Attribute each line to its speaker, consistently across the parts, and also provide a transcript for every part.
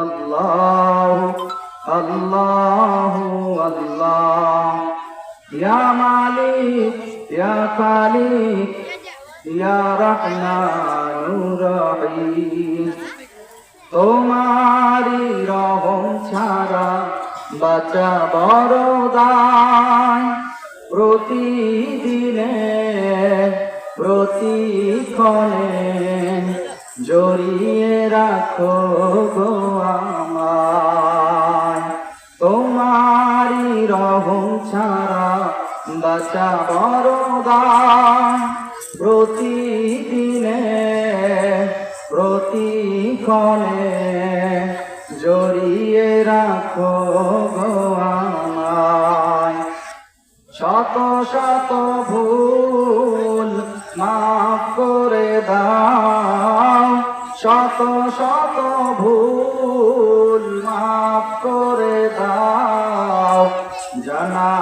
Speaker 1: আল্লাহ আল্লাহ আল্লাহ। রহমানুর রহিম। তোমারি রহম ছাড়া বাঁচা বড় প্রতিদিনে প্রতিক্ষণে জড়িয়ে রাখো গো আমায়। তোমারি রহম ছাড়া বাঁচা বড় প্রতিদিনে, প্রতিক্ষণে জড়িয়ে রাখো গো আমায়। শত শত ভুল মাফ করে দাও। শত শত ভুল মাফ করে দাও। জানা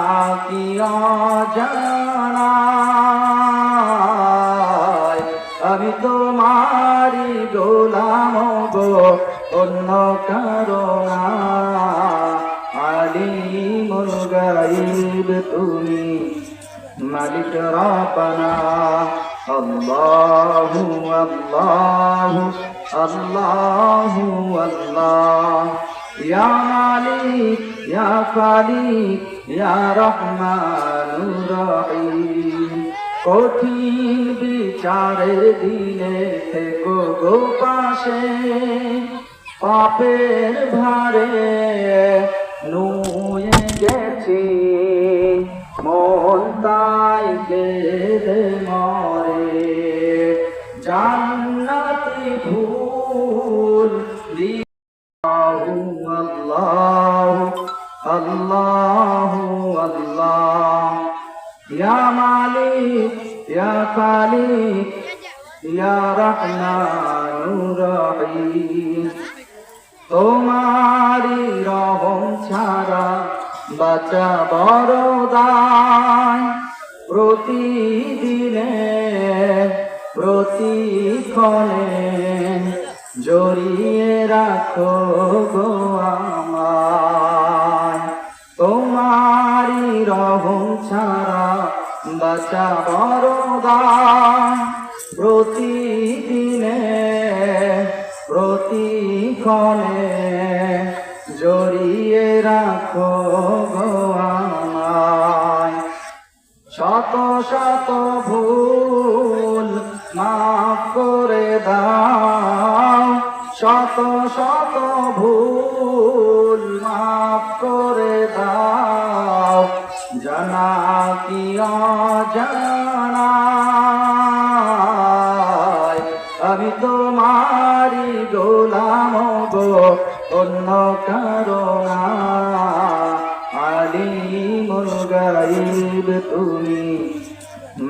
Speaker 1: কি অজানায় আমি তোমারি গোলাম গো অন্য কারণা আলিমুল গাইব তুমি, মালিক রব্বানা। আল্লাহু আল্লাহু। আল্লাহু আল্লাহ। ইয়া মালিক, ইয়া খালিক, ইয়া রহমানুর রহিম। কঠিন বিচারের দিনে থেকো গো পাশে। পাপের ভারে নুয়ে গেছি। মন তাই কেঁদে মরে। আল্লাহ আল্লাহ। ইয়া মালিক, ইয়া খালিক, ইয়া রহমানুর রহিম। তোমারি রহম ছাড়া বাঁচা বড় প্রতিদিনে, প্রতিক্ষণে জড়িয়ে রাখো গো আমায় বাঁচা বড় প্রতিদিনে, প্রতিক্ষণে জড়িয়ে রাখো গো শত শত ভুল মাফ করে দাও, শত শত ভুল আমি তোমারি গোলাম অন্য কারণা আলিমুল গাইব তুমি,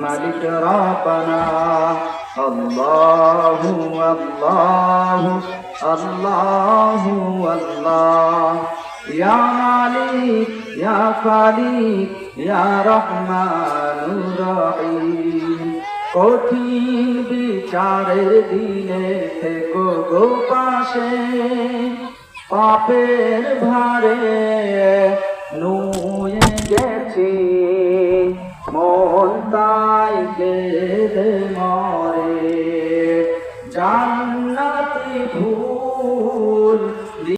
Speaker 1: মালিক রব্বানা। আল্লাহু আল্লাহু আল্লাহু আল্লাহ। ইয়া মালিক, ইয়া খালিক, ইয়া রহমানুর রহিম। কঠিন বিচারে দিনে থেকো গো পাশে। পাপের ভারে নুয়ে গেছি, মন তাই কেঁদে মরে। জান